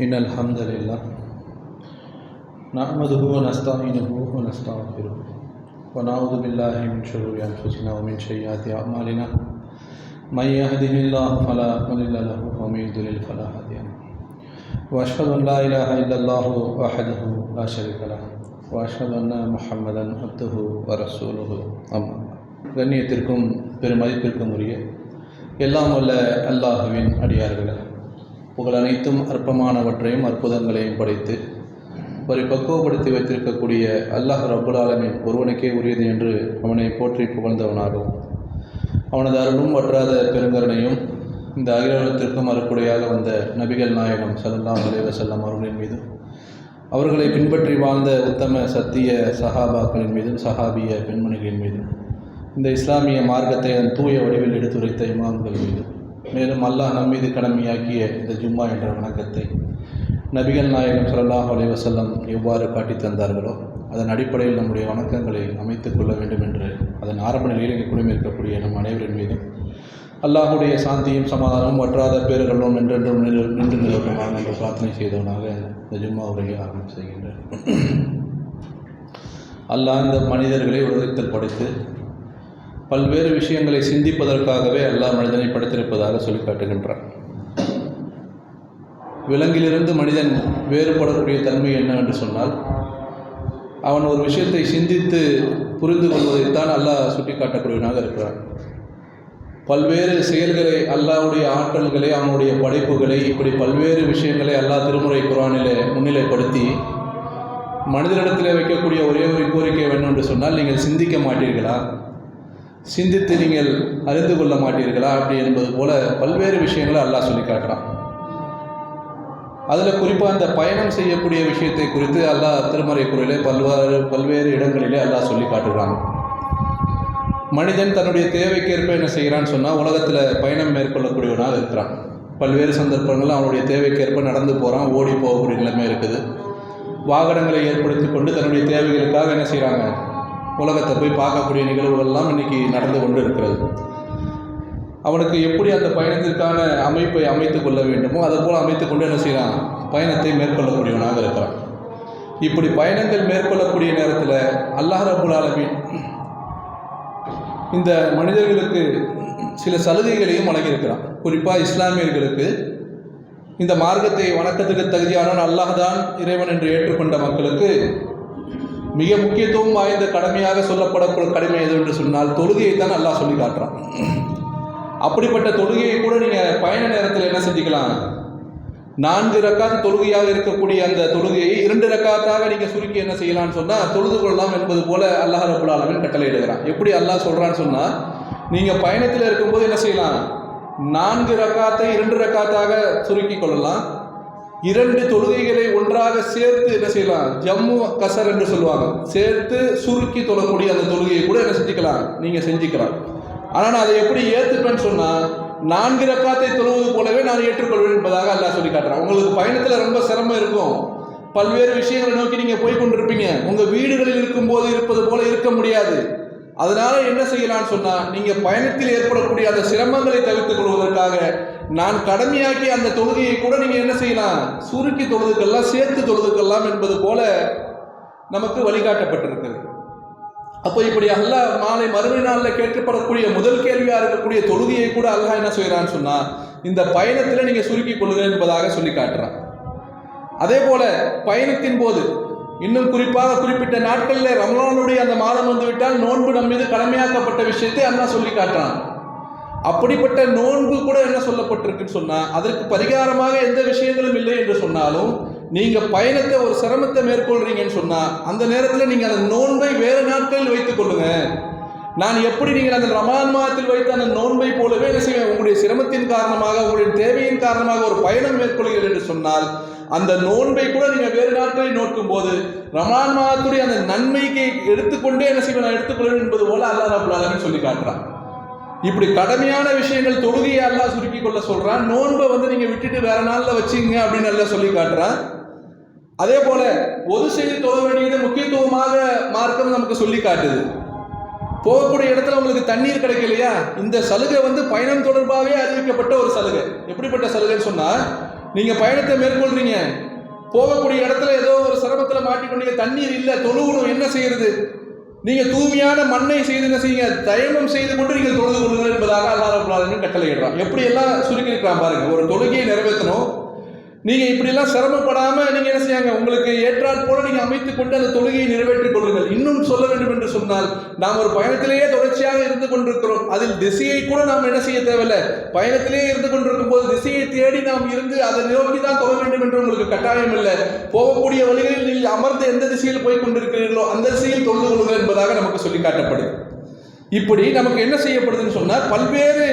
إن الحمد لله. نحمده ونستعينه ونستغفره. ونعوذ بالله من شرور أنفسنا ومن سيئات أعمالنا. من يهده الله فلا مضل له ومن يضلل فلا هادي له. وأشهد أن لا إله إلا الله وحده لا شريك له. وأشهد أن محمدا عبده ورسوله. أما கண்ணியத்திற்கும் பெருமதிப்பிற்கும் உரிய எல்லாம் உள்ள அல்லாஹுவின் அடியார்களே. புகழ் அனைத்தும் அற்பமானவற்றையும் அற்புதங்களையும் படைத்து பரிபக்குவப்படுத்தி வைத்திருக்கக்கூடிய அல்லாஹ் ரப்புல் ஆலமின் ஒருவனுக்கே உரியது என்று அவனை போற்றி புகழ்ந்தவனாகவும் அவனது அருளும் வற்றாத பெருங்கருணையும் இந்த அகிலத்திற்கும் அறுக்குடையாக வந்த நபிகள் நாயகம் சல்லாம் அலைஹி வஸல்லம் அவர்களின் மீதும் அவர்களை பின்பற்றி வாழ்ந்த உத்தம சத்திய சஹாபாக்களின் மீதும் சஹாபிய பெண்மணிகளின் மீதும் இந்த இஸ்லாமிய மார்க்கத்தை அதன் தூய வடிவில் எடுத்துரைத்த இமாம்கள் மீதும். மேலும் அல்லாஹ் நம்மீது கடமையாக்கிய இந்த ஜும்மா என்ற வணக்கத்தை நபிகள் நாயகம் சல்லாஹ் அலைவசல்லம் எவ்வாறு காட்டி தந்தார்களோ அதன் அடிப்படையில் நம்முடைய வணக்கங்களை அமைத்துக் கொள்ள வேண்டும் என்று அதன் ஆரம்ப நிலையில் இங்கே குடிமிருக்கக்கூடிய நம் அனைவரின் மீதும் அல்லாஹுடைய சாந்தியும் சமாதானமும் வற்றாத பேர்களும் நின்றென்றும் நின்று நின்று என்று பிரார்த்தனை செய்தவனாக இந்த ஜும்மா உரையை ஆரம்பம் செய்கின்றேன். அல்லாஹ் இந்த மனிதர்களை உலகத்தில் படைத்து பல்வேறு விஷயங்களை சிந்திப்பதற்காகவே அல்லாஹ் மனிதனை படைத்திருப்பதாக சொல்லி காட்டுகின்றான். விலங்கிலிருந்து மனிதன் வேறுபடக்கூடிய தன்மை என்னவென்று சொன்னால் அவன் ஒரு விஷயத்தை சிந்தித்து புரிந்து கொள்வதைத்தான் அல்லாஹ் சுட்டி காட்டக்கூடியவனாக இருக்கிறான். பல்வேறு செயல்களை அல்லாவுடைய ஆற்றல்களை அவனுடைய படைப்புகளை இப்படி பல்வேறு விஷயங்களை அல்லாஹ் திருமுறை குரானிலே முன்னிலைப்படுத்தி மனிதனிடத்தில் வைக்கக்கூடிய ஒரே ஒரு கோரிக்கை வேணும் என்று சொன்னால் நீங்கள் சிந்திக்க மாட்டீர்களா? சிந்தித்து நீங்கள் அறிந்து கொள்ள மாட்டீர்களா? அப்படி என்பது போல பல்வேறு விஷயங்களை அல்லாஹ் சொல்லி காட்டுறான். அதில் குறிப்பாக அந்த பயணம் செய்யக்கூடிய விஷயத்தை குறித்து அல்லாஹ் திருமறை குரலே பல்வேறு பல்வேறு இடங்களிலே அல்லாஹ் சொல்லி காட்டுகிறான். மனிதன் தன்னுடைய தேவைக்கேற்ப என்ன செய்கிறான்னு சொன்னால் உலகத்தில் பயணம் மேற்கொள்ளக்கூடியவனாக இருக்கிறான். பல்வேறு சந்தர்ப்பங்கள் அவனுடைய தேவைக்கேற்ப நடந்து போகிறான் ஓடி போகக்கூடிய நிலைமை இருக்குது. வாகனங்களை ஏற்படுத்தி கொண்டு தன்னுடைய தேவைகளுக்காக என்ன செய்கிறாங்க உலகத்தை போய் பார்க்கக்கூடிய நிகழ்வுகள்லாம் இன்றைக்கி நடந்து கொண்டு இருக்கிறது அவனுக்கு எப்படி அந்த பயணத்திற்கான அமைப்பை அமைத்து கொள்ள வேண்டுமோ அதை போல் அமைத்து கொண்டு என்ன செய்கிறான் பயணத்தை மேற்கொள்ளக்கூடியவனாக இருக்கிறான். இப்படி பயணங்கள் மேற்கொள்ளக்கூடிய நேரத்தில் அல்லாஹ் ரபுல் ஆலமின் இந்த மனிதர்களுக்கு சில சலுகைகளையும் வழங்கியிருக்கிறான். குறிப்பாக இஸ்லாமியர்களுக்கு இந்த மார்க்கத்தை வணக்கத்துக்கு தகுதியானவன் அல்லாஹ் தான் இறைவன் என்று ஏற்றுக்கொண்ட மக்களுக்கு மிக முக்கியத்துவம் வாய்ந்த கடமையாக சொல்லப்படக்கூடிய கடமை எது என்று சொன்னால் தொழுகையை தான் அல்லாஹ் சொல்லி காட்டுறான். அப்படிப்பட்ட தொழுகையை கூட நீங்கள் பயண நேரத்தில் என்ன செஞ்சுக்கலாம்? நான்கு ரக்காத் தொழுகையாக இருக்கக்கூடிய அந்த தொழுகையை இரண்டு ரக்காத்தாக நீங்கள் சுருக்கி என்ன செய்யலாம்னு சொன்னால் தொழுது கொள்ளலாம் என்பது போல அல்லாஹ் ரபுல் ஆலமின் கட்டளை எழுதுகிறான் எப்படி அல்லாஹ் சொல்கிறான்னு சொன்னால் நீங்கள் பயணத்தில் இருக்கும்போது என்ன செய்யலாம்? நான்கு ரக்காத்தை இரண்டு ரக்காத்தாக சுருக்கி கொள்ளலாம். இரண்டு தொழுகைகளை ஒன்றாக சேர்த்து என்ன செய்யலாம்? ஜம்மு கசர் என்று சொல்லுவாங்க. சேர்த்து சுருக்கி தொழக்கூடிய அந்த தொழுகையை கூட என்ன செஞ்சுக்கலாம்? நீங்கள் செஞ்சுக்கலாம். ஆனால் நான் அதை எப்படி ஏற்றுப்பேன்னு சொன்னால் நான்கு ரக்காத்தை தொழுவது போலவே நான் ஏற்றுக்கொள்வேன் என்பதாக அல்லாஹ் சொல்லி காட்டுறேன். உங்களுக்கு பயணத்தில் ரொம்ப சிரமம் இருக்கும். பல்வேறு விஷயங்களை நோக்கி நீங்கள் போய் கொண்டிருப்பீங்க உங்கள் வீடுகளில் இருக்கும்போது இருப்பது போல இருக்க முடியாது. அதனால என்ன செய்யலாம்னு சொன்னால் நீங்கள் பயணத்தில் ஏற்படக்கூடிய அந்த சிரமங்களை தவிர்த்துக் கொள்வதற்காக நான் கடமையாக்கி அந்த தொழுகையை கூட நீங்கள் என்ன செய்யலாம்? சுருக்கி தொழுதுக்கெல்லாம் சேர்த்து தொழுதுக்கெல்லாம் என்பது போல நமக்கு வழிகாட்டப்பட்டிருக்கிறது. அப்போ இப்படி அல்லாஹ் மாலை மறுமை நாளில் கேட்கப்படக்கூடிய முதல் கேள்வியாக இருக்கக்கூடிய தொழுகையை கூட அல்லாஹ் என்ன செய்கிறான்னு சொன்னால் இந்த பயணத்தில் நீங்கள் சுருக்கி கொள்ளுங்கள் என்பதாக சொல்லி காட்டுறான். அதே போல பயணத்தின் போது இன்னும் குறிப்பாக குறிப்பிட்ட நாட்களில் ரமலானுடைய அந்த மாதம் வந்துவிட்டால் நோன்பு நம் மீது கடமையாக்கப்பட்ட விஷயத்தை அண்ணா சொல்லி காட்டுறான். அப்படிப்பட்ட நோன்பு கூட என்ன சொல்லப்பட்டிருக்குன்னு சொன்னால் அதற்கு பரிகாரமாக எந்த விஷயங்களும் இல்லை என்று சொன்னாலும் நீங்கள் பயணத்தை ஒரு சிரமத்தை மேற்கொள்றீங்கன்னு சொன்னால் அந்த நேரத்தில் நீங்கள் அந்த நோன்பை வேறு நாட்களில் வைத்துக் கொள்ளுங்க. நான் எப்படி நீங்கள் அந்த ரமான் மாதத்தில் வைத்த அந்த நோன்பை போலவே என்ன செய்வேன்? உங்களுடைய சிரமத்தின் காரணமாக உங்களுடைய தேவையின் காரணமாக ஒரு பயணம் மேற்கொள்கிறீர்கள் என்று சொன்னால் அந்த நோன்பை கூட நீங்கள் வேறு நாட்களில் நோக்கும் போது ரமான் மாதத்துடைய அந்த நன்மைக்கு எடுத்துக்கொண்டே என்ன செய்வேன்? நான் எடுத்துக்கொள்வேன் என்பது போல அல்லாஹ் ரபுல் சொல்லி காட்டுறான். இப்படி கடமையான விஷயங்கள் தொழுகையை அல்லா சுருக்கி கொள்ள சொல்றான். நோன்பை வந்து நீங்க விட்டுட்டு வேற நாளில் வச்சுங்க அப்படின்னு எல்லாம் சொல்லி காட்டுறான். அதே போல ஒரு செய்தி தொழ வேண்டியது முக்கியத்துவமாக மார்க்கம் நமக்கு சொல்லி காட்டுது. போகக்கூடிய இடத்துல உங்களுக்கு தண்ணீர் கிடைக்கலையா? இந்த சலுகை வந்து பயணம் தொடர்பாகவே அறிவிக்கப்பட்ட ஒரு சலுகை. எப்படிப்பட்ட சலுகைன்னு சொன்னா நீங்க பயணத்தை மேற்கொள்றீங்க. போகக்கூடிய இடத்துல ஏதோ ஒரு சிரமத்தில் மாட்டிக்கொண்டீங்க தண்ணீர் இல்லை தொழுகணும் என்ன செய்யறது? நீங்கள் தூய்மையான மண்ணை செய்து என்ன செய்யுங்க தயமம் செய்து கொண்டு நீங்கள் தொழுது கொள்ளுங்கள் என்பதாக அல்லாஹ் ரப்பல் ஆலமீன் கட்டளையிடுறான். எப்படி எல்லாம் சுருக்கி இருக்கிறான் பாருங்க. ஒரு தொழுகையை நிறைவேற்றணும் நீங்க இப்படிலாம் சிரமப்படாமல் சிரமப்படாம நீங்க என்ன செய்யாங்க உங்களுக்கு ஏற்றாற் போல நீங்க அமைத்துக் கொண்டு அந்த தொழுகையை நிறைவேற்றிக் கொள்ளுங்கள். இன்னும் சொல்ல வேண்டும் என்று சொன்னால் நாம் ஒரு பயணத்திலேயே தொடர்ச்சியாக இருந்து கொண்டிருக்கிறோம். அதில் திசையை கூட நாம் என்ன செய்ய தேவையில்லை. பயணத்திலேயே இருந்து கொண்டிருக்கும் போது திசையை தேடி நாம் இருந்து அதை நோக்கி தான் தொழ வேண்டும் என்று உங்களுக்கு கட்டாயம் இல்லை. போகக்கூடிய வழிகளில் நீங்கள் அமர்ந்து எந்த திசையில் போய் கொண்டிருக்கிறீர்களோ அந்த திசையில் தொழுது கொள்ளுங்கள் என்பதாக நமக்கு சொல்லி காட்டப்படுது. இப்படி நமக்கு என்ன செய்யப்படுதுன்னு சொன்னால் பல்வேறு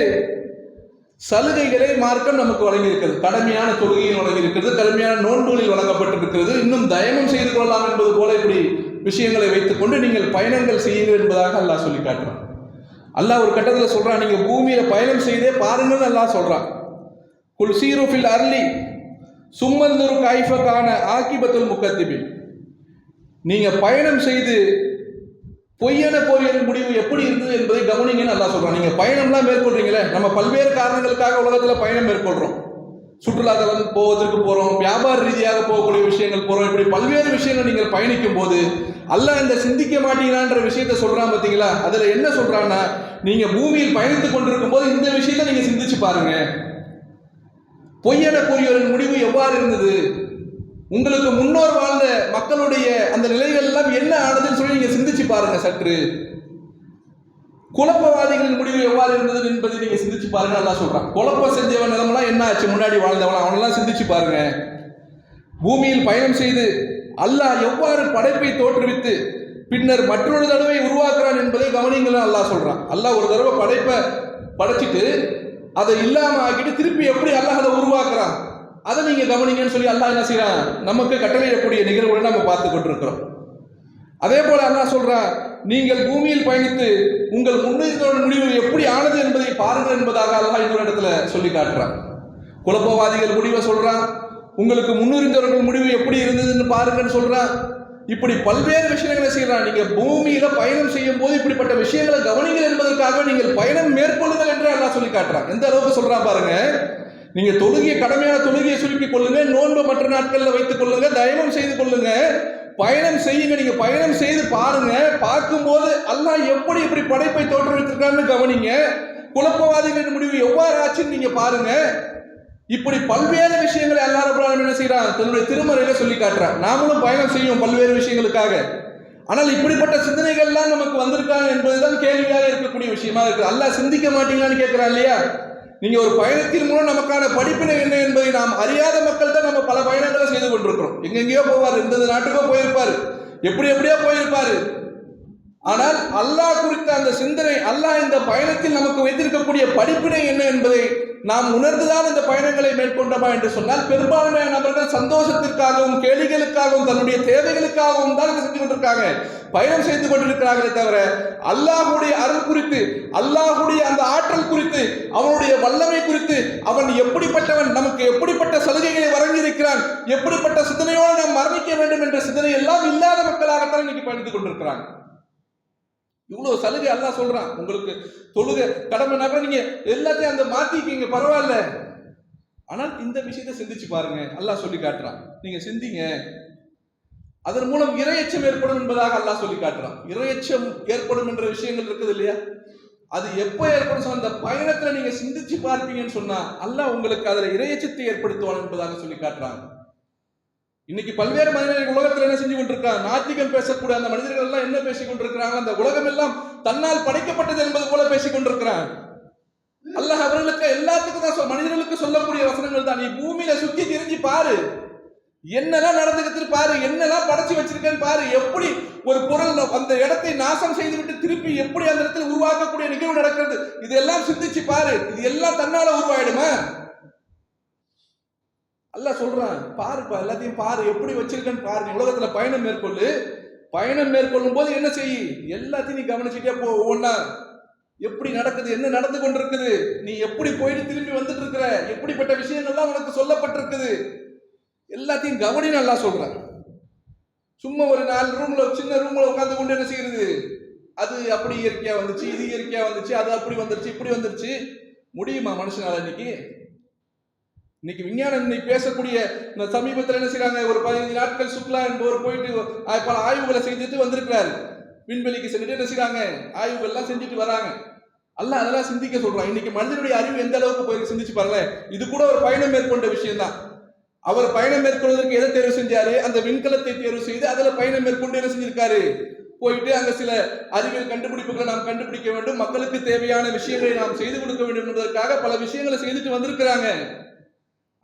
சலுகைகளை மார்க்கம் நமக்கு வழங்கியிருக்கிறது. கடமையான தொழுகையில் வழங்கியிருக்கிறது கடுமையான நோன்புகளில் வழங்கப்பட்டிருக்கிறது. இன்னும் தயமம் செய்து கொள்ளலாம் என்பது போல இப்படி விஷயங்களை வைத்துக்கொண்டு நீங்கள் பயணங்கள் செய்யுங்கள் என்பதாக அல்லாஹ் சொல்லி காட்டுறான். அல்லாஹ் ஒரு கட்டத்தில் சொல்றான் நீங்கள் பூமியில பயணம் செய்தே பாருங்கள்னு அல்லாஹ் சொல்றான். குல் சீருஃபில் அர்லி சும்மந்தூர் காய்ஃபக்கான ஆக்கிபத்துல் முக்கத்திபில் நீங்க பயணம் செய்து பொய்யான போரின் முடிவு எப்படி இருந்தது என்பதை கவனிங்கன்னு நல்லா சொல்றான் நீங்க பயணம்லாம் மேற்கொள்றீங்களே நம்ம பல்வேறு காரணங்களுக்காக உலகத்துல பயணம் மேற்கொள்றோம். சுற்றுலாத்தலம் போவதற்கு போறோம் வியாபார ரீதியாக போகக்கூடிய விஷயங்கள் போறோம். இப்படி பல்வேறு விஷயங்கள் நீங்கள் பயணிக்கும் போது அல்ல இந்த சிந்திக்க மாட்டீங்களான்ற விஷயத்த சொல்றான் பாத்தீங்களா? அதுல என்ன சொல்றான்னா நீங்க பூமியில் பயணித்துக் கொண்டிருக்கும் போது இந்த விஷயத்த நீங்க சிந்திச்சு பாருங்க. பொய்யான கூறியோரின் முடிவு எவ்வாறு இருந்தது? உங்களுக்கு முன்னோர் வாழ்ந்த மக்களுடைய அந்த நிலைகள் எல்லாம் என்ன ஆனதுன்னு சொல்லி நீங்க சிந்திச்சு பாருங்க சற்று. குழப்பவாதிகளின் முடிவு எவ்வாறு இருந்தது என்பதை நீங்க சிந்திச்சு பாருங்க நல்லா சொல்றான். குழப்பம் செஞ்சவன் நிலமெல்லாம் என்ன ஆச்சு முன்னாடி வாழ்ந்தவன் அவனெல்லாம் சிந்திச்சு பாருங்க. பூமியில் பயணம் செய்து அல்லாஹ் எவ்வாறு படைப்பை தோற்றுவித்து பின்னர் மற்றொரு தடவை உருவாக்குறான் என்பதை கவனிங்களும் அல்லாஹ் சொல்றான். அல்லாஹ் ஒரு தடவை படைப்பை படைச்சிட்டு அதை இல்லாம ஆக்கிட்டு திருப்பி எப்படி அல்லாஹ் அதை உருவாக்குறான்? அதை நீங்க கவனிங்கன்னு சொல்லி அல்லாஹ் என்ன செய்யறான் நமக்கு கட்டளையிடக்கூடிய நிகழ்வுகளை நம்ம பார்த்து கொண்டிருக்கிறோம். அதே போல அல்லாஹ் சொல்றான் நீங்கள் பூமியில் பயணித்து உங்கள் முன்னேற்றோட முடிவு எப்படி ஆனது என்பதை பாருங்கள் என்பதாக அல்லாஹ் இன்னொரு இடத்துல சொல்லி காட்டுறான். குழப்பவாதிகள் முடிவை சொல்றான் உங்களுக்கு முன்னுரிந்தவர்கள் முடிவு எப்படி இருந்ததுன்னு பாருங்கன்னு சொல்றான். இப்படி பல்வேறு விஷயங்களை செய்யறான் நீங்க பூமியில பயணம் செய்யும் போது இப்படிப்பட்ட விஷயங்களை கவனிங்கள் என்பதற்காக நீங்கள் பயணம் மேற்கொள்ளுங்கள் என்று அல்லாஹ் சொல்லி காட்டுறான். எந்த அளவுக்கு சொல்றான் பாருங்க? நீங்க தொழுகிய கடமையான தொழுகையை சுருக்கிக் கொள்ளுங்க நோன்பு மற்ற நாட்கள்ல வைத்துக் கொள்ளுங்க தயவம் செய்து கொள்ளுங்க. பயணம் செய்யுங்க நீங்க பயணம் செய்து பாருங்க. பார்க்கும்போது அல்லாஹ் எப்படி இப்படி படைப்பை தோற்றுவித்திருக்கான்னு கவனிங்க. குழப்பவாதிகளின் முடிவு எவ்வாறு ஆச்சுன்னு நீங்க பாருங்க. இப்படி பல்வேறு விஷயங்களை அல்லாஹ் ரப்பல் என்ன செய்யறான் தன்னுடைய திருமறையில சொல்லி காட்டுறான். நாமளும் பயணம் செய்வோம் பல்வேறு விஷயங்களுக்காக. ஆனால் இப்படிப்பட்ட சிந்தனைகள்லாம் நமக்கு வந்திருக்காங்க என்பதுதான் கேள்வியாக இருக்கக்கூடிய விஷயமா இருக்கு. அல்லாஹ் சிந்திக்க மாட்டீங்களான்னு கேட்கிறான் இல்லையா? நீங்கள் ஒரு பயணத்தின் மூலம் நமக்கான படிப்பினை என்ன என்பதை நாம் அறியாத மக்கள் தான் நம்ம பல பயணங்களை செய்து கொண்டிருக்கிறோம். எங்கெங்கேயோ போவார் எந்தெந்த நாட்டுக்கோ போயிருப்பார். எப்படி எப்படியோ போயிருப்பாரு. ஆனால் அல்லாஹ் குறித்த அந்த சிந்தனை அல்லாஹ் இந்த பயணத்தில் நமக்கு வைத்திருக்கக்கூடிய படிப்பினை என்ன என்பதை நாம் உணர்ந்துதான் இந்த பயணங்களை மேற்கொண்டோமா என்று சொன்னால் பெரும்பான்மையான நபர்கள் சந்தோஷத்திற்காகவும் கேளிகளுக்காகவும் தன்னுடைய தேவைகளுக்காகவும் தான் செஞ்சு கொண்டிருக்காங்க. பயணம் செய்து கொண்டிருக்கிறார்களே தவிர அல்லாஹுடைய அருள் குறித்து அல்லாஹுடைய அந்த ஆற்றல் குறித்து அவனுடைய வல்லமை குறித்து அவன் எப்படிப்பட்டவன் நமக்கு எப்படிப்பட்ட சலுகைகளை வழங்கியிருக்கிறான் எப்படிப்பட்ட சிந்தனையோடு நாம் மரணிக்க வேண்டும் என்ற சிந்தனை எல்லாம் இல்லாத மக்களாகத்தான் இன்னைக்கு பயணித்துக் கொண்டிருக்கிறாங்க. இவ்வளவு சலுகை எல்லாம் சொல்றான். உங்களுக்கு தொழுகை கடமைனாக்க நீங்க எல்லாத்தையும் அந்த மாத்திக்கிங்க பரவாயில்ல. ஆனால் இந்த விஷயத்தை சிந்திச்சு பாருங்க. அல்லாஹ் சொல்லி காட்டுறான். நீங்க சிந்திங்க. அதன் மூலம் இரையச்சம் ஏற்படும் என்பதாக அல்லாஹ் சொல்லி காட்டுறான். இரையச்சம் ஏற்படும் என்ற விஷயங்கள் இருக்குது இல்லையா? அது எப்போ ஏற்படும் அந்த பயணத்துல நீங்க சிந்திச்சு பார்ப்பீங்கன்னு சொன்னா அல்லாஹ் உங்களுக்கு அதுல இரையச்சத்தை ஏற்படுத்துவான் என்பதாக சொல்லி காட்டுறாங்க இன்னைக்கு பல்வேறு மனிதர்கள் உலகத்துல என்ன செஞ்சு கொண்டிருக்காங்க நாத்திகம் பேசக்கூடிய அந்த மனிதர்கள் எல்லாம் என்ன பேசிக் கொண்டிருக்கிறாங்க? அந்த உலகம் எல்லாம் தன்னால் படைக்கப்பட்டது என்பது போல பேசிக் கொண்டிருக்கிறாங்க அல்லாஹ் அவர்களுக்கு எல்லாத்துக்கும் தான் மனிதர்களுக்கு சொல்லக்கூடிய வசனங்கள் தான். நீ பூமியில சுத்தி திரிஞ்சு பாரு. என்னெல்லாம் நடந்துக்கிட்டு பாரு. என்னெல்லாம் படைச்சு வச்சிருக்கேன்னு பாரு. எப்படி ஒரு பொருள் அந்த இடத்தை நாசம் செய்து விட்டு திருப்பி எப்படி அந்த இடத்துல உருவாக்கக்கூடிய நிகழ்வு நடக்கிறது? இதெல்லாம் சிந்திச்சு பாரு. இது எல்லாம் தன்னால உருவாயிடுமா? அல்ல சொல்றான் பாருப்பா எல்லாத்தையும் பாரு எப்படி வச்சிருக்கேன்னு பாரு நீ உலகத்துல பயணம் மேற்கொள்ளு. பயணம் மேற்கொள்ளும் போது என்ன செய்? எல்லாத்தையும் நீ கவனிச்சுட்டே போ ஒவ்வொன்னா. எப்படி நடக்குது என்ன நடந்து கொண்டிருக்குது நீ எப்படி போயிட்டு திரும்பி வந்துட்டு இருக்கிற எப்படிப்பட்ட விஷயங்கள்லாம் உனக்கு சொல்லப்பட்டிருக்குது. எல்லாத்தையும் கவனி நல்லா சொல்றேன். சும்மா ஒரு நாலு ரூம்ல சின்ன ரூம்ல உட்காந்து கொண்டு என்ன செய்யறது? அது அப்படி இயற்கையா வந்துச்சு இது இயற்கையா வந்துச்சு அது அப்படி வந்துருச்சு இப்படி வந்துருச்சு. முடியுமா மனுஷனால இன்னைக்கு? இன்னைக்கு விஞ்ஞானம் இன்னைக்கு பேசக்கூடிய இந்த சமீபத்தில் என்ன செய்யறாங்க ஒரு பதினஞ்சு நாட்கள் சுக்லா என்பவர் போயிட்டு பல ஆய்வுகளை செஞ்சுட்டு வந்திருக்கிறாரு. விண்வெளிக்கு சென்றுட்டு என்ன செய்யறாங்க ஆய்வுகள்லாம் செஞ்சுட்டு வராங்க. அல்ல அதெல்லாம் சிந்திக்க சொல்றான். இன்னைக்கு மனிதனுடைய அறிவு எந்த அளவுக்கு போய் சிந்திச்சு பாருல இது கூட ஒரு பயணம் மேற்கொண்ட விஷயம்தான். அவர் பயணம் மேற்கொள்வதற்கு எதை தேர்வு செஞ்சாரு? அந்த விண்கலத்தை தேர்வு செய்து அதுல பயணம் மேற்கொண்டு என்ன செஞ்சிருக்காரு? போயிட்டு அங்க சில அறிவியல் கண்டுபிடிப்புகளை நாம் கண்டுபிடிக்க வேண்டும். மக்களுக்கு தேவையான விஷயங்களை நாம் செய்து கொடுக்க வேண்டும் என்பதற்காக பல விஷயங்களை செய்துட்டு வந்திருக்கிறாங்க.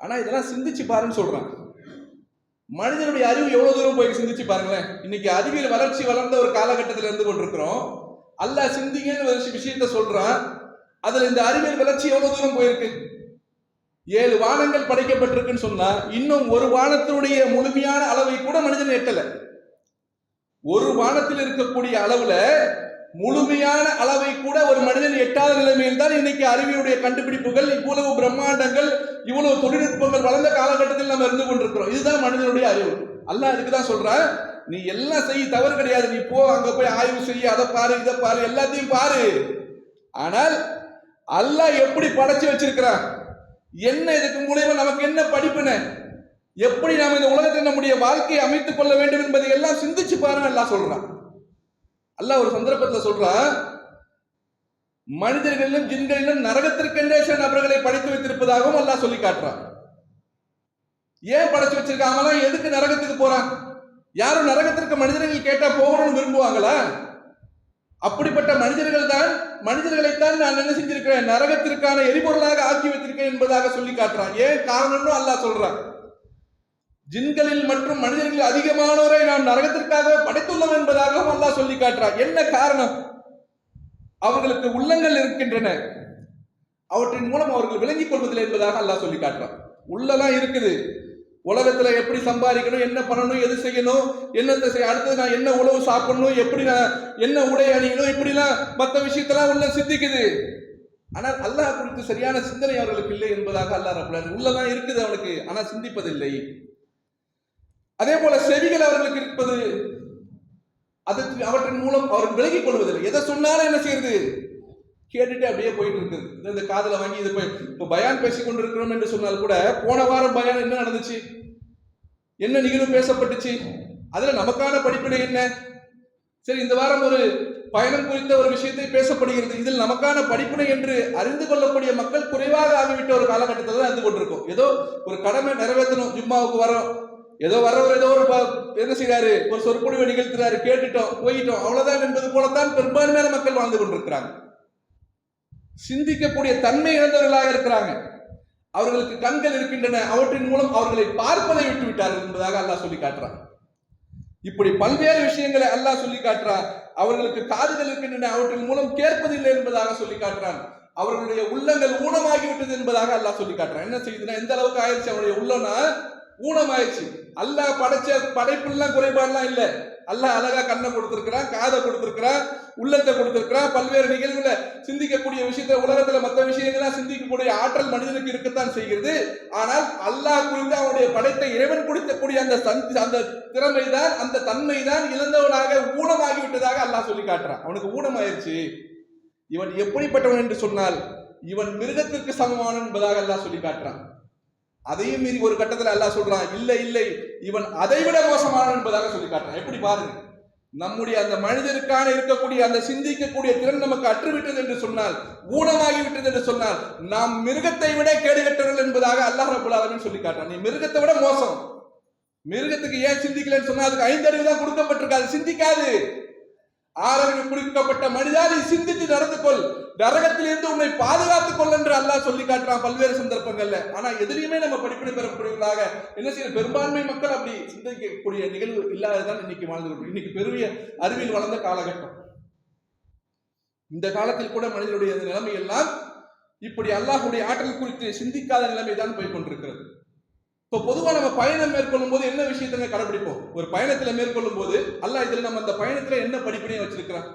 ஆனால் இதெல்லாம் சிந்திச்சு பாருன்னு சொல்கிறான் மனிதனுடைய அறிவு எவ்வளோ தூரம் போய் சிந்திச்சு பாருங்களேன். இன்னைக்கு அறிவியல் வளர்ச்சி வளர்ந்த ஒரு காலகட்டத்தில் இருந்து கொண்டிருக்கிறோம். அல்ல சிந்திங்கன்னு ஒரு விஷயத்த சொல்கிறான் அதில் இந்த அறிவியல் வளர்ச்சி எவ்வளோ தூரம் போயிருக்கு? ஏழு வானங்கள் படைக்கப்பட்டிருக்குன்னு சொன்னால் இன்னும் ஒரு வானத்தினுடைய முழுமையான அளவை கூட மனிதன் எட்டலை. ஒரு வானத்தில் இருக்கக்கூடிய அளவில் முழுமையான அளவை கூட ஒரு மனிதன் எட்டாத நிலைமையில் தான் இன்னைக்கு அறிவியுடைய கண்டுபிடிப்புகள் இவ்வளவு பிரம்மாண்டங்கள் இவ்வளவு தொழில்நுட்பங்கள் வளர்ந்த காலகட்டத்தில் நம்ம இருந்து கொண்டிருக்கிறோம். இதுதான் மனிதனுடைய அறிவு. அல்லாஹ் அதுக்கு தான் சொல்றேன் நீ எல்லாம் செய்ய தவறு கிடையாது. நீ போ அங்க போய் ஆய்வு செய்ய அதை பாரு இதை பாரு எல்லாத்தையும் பாரு. ஆனால் அல்லாஹ் எப்படி படைச்சு வச்சிருக்கிறான்? என்ன இதுக்கு மூலியமா நமக்கு என்ன படிப்புன எப்படி நாம இந்த உலகத்தில் நம்முடைய வாழ்க்கையை அமைத்துக் கொள்ள வேண்டும் என்பதை எல்லாம் சிந்திச்சு பாருன்னு எல்லாம் சொல்றான். அல்லாஹ் ஒரு சந்தர்ப்பத்தில் சொல்றான் மனிதர்களிலும் ஜின்களிலும் நரகத்திற்கென்றே சில நபர்களை படைத்து வைத்திருப்பதாகவும் அல்லாஹ் சொல்லி காட்டுறான். ஏன் படைச்சு வச்சிருக்காங்களா எதுக்கு நரகத்துக்கு போறான்? யாரும் நரகத்திற்கு மனிதர்கள் கேட்டா போகணும்னு விரும்புவாங்களா? அப்படிப்பட்ட மனிதர்கள் தான் மனிதர்களைத்தான் நான் என்ன செஞ்சிருக்கிறேன்? நரகத்திற்கான எரிபொருளாக ஆக்கி வைத்திருக்கேன் என்பதாக சொல்லி காட்டுறான். ஏன் காரணம்னு அல்லாஹ் சொல்றான். ஜின்களில் மற்றும் மனிதர்களில் அதிகமானோரை நாம் நரகத்திற்காக படைத்துள்ளோம் என்பதாகவும் அல்லாஹ் சொல்லி காட்டுறான். என்ன காரணம்? அவர்களுக்கு உள்ளங்கள் இருக்கின்றன. அவற்றின் மூலம் அவர்கள் விளங்கிக் கொள்வதில்லை என்பதாக அல்லாஹ் சொல்லி காட்டுறான். உள்ளதான் இருக்குது. உலகத்துல எப்படி சம்பாதிக்கணும் என்ன பண்ணணும் எது செய்யணும் என்னத்தை செய்ய அடுத்தது நான் என்ன உணவு சாப்பிடணும் எப்படி நான் என்ன உடை அணியணும் இப்படிலாம் மற்ற விஷயத்தெல்லாம் உள்ள சிந்திக்குது. ஆனால் அல்லாஹ் குறித்து சரியான சிந்தனை அவர்களுக்கு இல்லை என்பதாக அல்லாஹ் ரப்பல் உள்ளதான் இருக்குது அவனுக்கு ஆனால் சிந்திப்பதில்லை. அதே போல செவிகள் அவர்களுக்கு இருப்பது அதற்கு அவற்றின் மூலம் அவர் விலகிக் கொள்வதில்லை. எதை சொன்னாலும் என்ன செய்யுது? கேட்டுட்டு அப்படியே போயிட்டு இருக்குது. இந்த- இந்த வாங்கி இது போய் இப்போ பயான் பேசிக் கொண்டிருக்கிறோம் என்று சொன்னால் கூட போன வாரம் பயான் என்ன நடந்துச்சு? என்ன நிகழ்வு பேசப்பட்டுச்சு? அதில் நமக்கான படிப்பினை என்ன? சரி இந்த வாரம் ஒரு பயணம் குறித்த ஒரு விஷயத்தை பேசப்படுகிறது. இதில் நமக்கான படிப்பினை என்று அறிந்து கொள்ளக்கூடிய மக்கள் குறைவாக ஆகிவிட்ட ஒரு காலகட்டத்தில் தான் இருந்து கொண்டிருக்கும். ஏதோ ஒரு கடமை நிறைவேற்றணும் ஜும்மாவுக்கு வரோம். ஏதோ வரவர் ஏதோ ஒரு என்ன செய்யறாரு ஒரு சொற்பொழிவை நிகழ்த்துறாரு. கேட்டுட்டோம் போயிட்டோம். அவ்வளவுதான் என்பது போலத்தான் பெரும்பான்மையான மக்கள் வாழ்ந்து கொண்டிருக்கிறாங்க. சிந்திக்கக்கூடிய தன்மை இழந்தவர்களாக இருக்கிறாங்க. அவர்களுக்கு கண்கள் இருக்கின்றன. அவற்றின் மூலம் அவர்களை பார்ப்பதை விட்டு விட்டார்கள் என்பதாக அல்லாஹ் சொல்லி காட்டுறான். இப்படி பல்வேறு விஷயங்களை அல்லாஹ் சொல்லி காட்டுறான். அவர்களுக்கு காதுகள் இருக்கின்றன. அவற்றின் மூலம் கேட்பதில்லை என்பதாக சொல்லி காட்டுறான். அவர்களுடைய உள்ளங்கள் ஊனமாகிவிட்டது என்பதாக அல்லாஹ் சொல்லி காட்டுறான். என்ன செய்யுதுன்னா எந்த அளவுக்கு ஆயிடுச்சு அவருடைய உள்ளம்னா ஊனமாயிடுச்சு. அல்லாஹ் படைச்ச படைப்புலாம் குறைபாடுலாம் இல்லை. அல்ல அழகா கண்ணை கொடுத்திருக்கிறான் காதை கொடுத்திருக்கிறான் உள்ளத்தை கொடுத்திருக்கிறான் பல்வேறு நிகழ்வுல சிந்திக்கக்கூடிய விஷயத்த உலகத்துல மற்ற விஷயங்கள்லாம் சிந்திக்கக்கூடிய ஆற்றல் மனிதனுக்கு இருக்கத்தான் செய்கிறது. ஆனால் அல்லாஹ் குறித்து அவனுடைய படைத்த இறைவன் கொடுக்கக்கூடிய அந்த அந்த திறமை தான் அந்த தன்மை தான் இழந்தவனாக ஊனமாகி விட்டதாக அல்லாஹ் சொல்லி காட்டுறான். அவனுக்கு ஊனமாயிருச்சு. இவன் எப்படிப்பட்டவன் என்று சொன்னால் இவன் மிருகத்திற்கு சமமானவன் என்பதாக அல்லாஹ் சொல்லி காட்டுறான். அதையும் மீறி ஒரு கட்டத்தில் அல்லாஹ் சொல்றான் இல்லை இல்லை இவன் அதைவிட மோசமானவன் என்பதாக சொல்லி காட்டுறான். எப்படி பாருங்க? நம்முடைய அந்த மனிதருக்கான இருக்கக்கூடிய அந்த சிந்திக்கக்கூடிய திறன் நமக்கு அற்றுவிட்டது என்று சொன்னால் ஊனமாகி விட்டது என்று சொன்னால் நாம் மிருகத்தை விட கேடுகட்டவர்கள் என்பதாக அல்லாஹ் ரபுல் ஆலமீன் சொல்லி காட்டுறான். நீ மிருகத்தை விட மோசம். மிருகத்துக்கு ஏன் சிந்திக்கலன்னு சொன்னா அதுக்கு ஐந்தறிவு தான் கொடுக்கப்பட்டிருக்கு. அது சிந்திக்காது. ஆறறிவு கொடுக்கப்பட்ட மனிதாரி சிந்தித்து நடந்து கொள் நரகத்திலிருந்து உன்னை பாதுகாத்துக் கொள் என்று அல்லாஹ் சொல்லி காட்டுறான் பல்வேறு சந்தர்ப்பங்கள்ல. ஆனா எதிலையுமே நம்ம படிப்பினை பெறக்கூடியவர்களாக என்ன செய்ய பெரும்பான்மை மக்கள் அப்படி சிந்திக்கக்கூடிய நிகழ்வு இல்லாததான் இன்னைக்கு வாழ்ந்து இன்னைக்கு பெரிய அறிவியல் வளர்ந்த காலகட்டம். இந்த காலத்தில் கூட மனிதனுடைய நிலைமை எல்லாம் இப்படி அல்லாஹுடைய ஆற்றல் குறித்து சிந்திக்காத நிலைமை தான் போய் கொண்டிருக்கிறது. இப்போ பொதுவாக நம்ம பயணம் மேற்கொள்ளும் போது என்ன விஷயத்தங்க கடைபிடிப்போம்? ஒரு பயணத்தில் மேற்கொள்ளும் போது அல்ல இதில் நம்ம அந்த பயணத்தில் என்ன படிப்பினையும் வச்சிருக்கிறோம்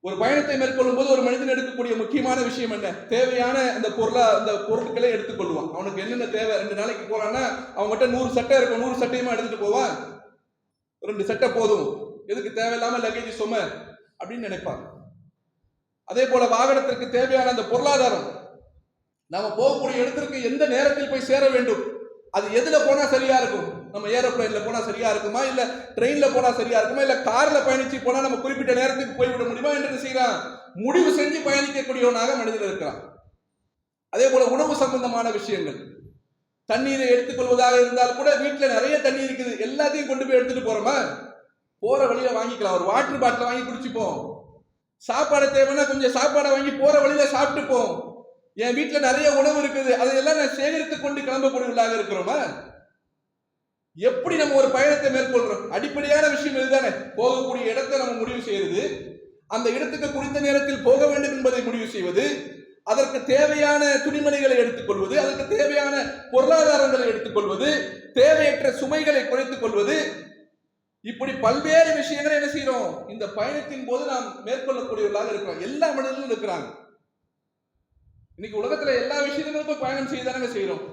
ஒரு பயணத்தை மேற்கொள்ளும் போது ஒரு மனிதன் எடுக்கக்கூடிய முக்கியமான விஷயம் என்ன? தேவையான அந்த பொருளை அந்த பொருட்களை எடுத்துக்கொள்வான். அவனுக்கு என்னென்ன தேவை? ரெண்டு நாளைக்கு போறான்னா அவங்ககிட்ட நூறு சட்டை இருக்கும். நூறு சட்டையுமா எடுத்துட்டு போவான் ரெண்டு சட்டை போதும். எதுக்கு தேவையில்லாம லக்கேஜ் சும? அப்படின்னு நினைப்பான் அதே போல வாகனத்திற்கு தேவையான அந்த பொருளாதாரம். நாம போகக்கூடிய இடத்திற்கு எந்த நேரத்தில் போய் சேர வேண்டும்? அது எதில் போனால் சரியாக இருக்கும்? நம்ம ஏரோப்ளைனில் போனால் சரியாக இருக்குமா? இல்லை ட்ரெயினில் போனால் சரியாக இருக்குமா? இல்லை காரில் பயணிச்சு போனால் நம்ம குறிப்பிட்ட நேரத்துக்கு போய்விட முடியுமா என்று செய்கிறான் முடிவு செஞ்சு பயணிக்கக்கூடியவனாக மனிதன் இருக்கிறான். அதே போல் உணவு சம்பந்தமான விஷயங்கள். தண்ணீரை எடுத்துக்கொள்வதாக இருந்தால் கூட வீட்டில் நிறைய தண்ணி இருக்குது. எல்லாத்தையும் கொண்டு போய் எடுத்துகிட்டு போகிறோமா போகிற வழியில் வாங்கிக்கலாம். ஒரு வாட்டர் பாட்டில் வாங்கி குடிச்சுப்போம். சாப்பாடு தேவைன்னா கொஞ்சம் சாப்பாடை வாங்கி போகிற வழியில் சாப்பிட்டுப்போம். என் வீட்டுல நிறைய உணவு இருக்குது. அதையெல்லாம் நான் சேகரித்து கொண்டு கிளம்பக்கூடியவர்களாக இருக்கிறோமா? எப்படி நம்ம ஒரு பயணத்தை மேற்கொள்றோம்? அடிப்படையான விஷயம் இதுதானே. போகக்கூடிய இடத்தை நம்ம முடிவு செய்யறது. அந்த இடத்துக்கு குறித்த நேரத்தில் போக வேண்டும் என்பதை முடிவு செய்வது. அதற்கு தேவையான துணிமணிகளை எடுத்துக்கொள்வது அதற்கு தேவையான பொருளாதாரங்களை எடுத்துக்கொள்வது தேவையற்ற சுமைகளை குறைத்துக் கொள்வது. இப்படி பல்வேறு விஷயங்களை என்ன செய்யறோம் இந்த பயணத்தின் போது நாம் மேற்கொள்ளக்கூடியவர்களாக இருக்கிறோம். எல்லா மனிதர்களும் இருக்கிறாங்க. இன்னைக்கு உலகத்துல எல்லா விஷயங்களுக்கும் பயணம் செய்தானங்க செய்யறோம்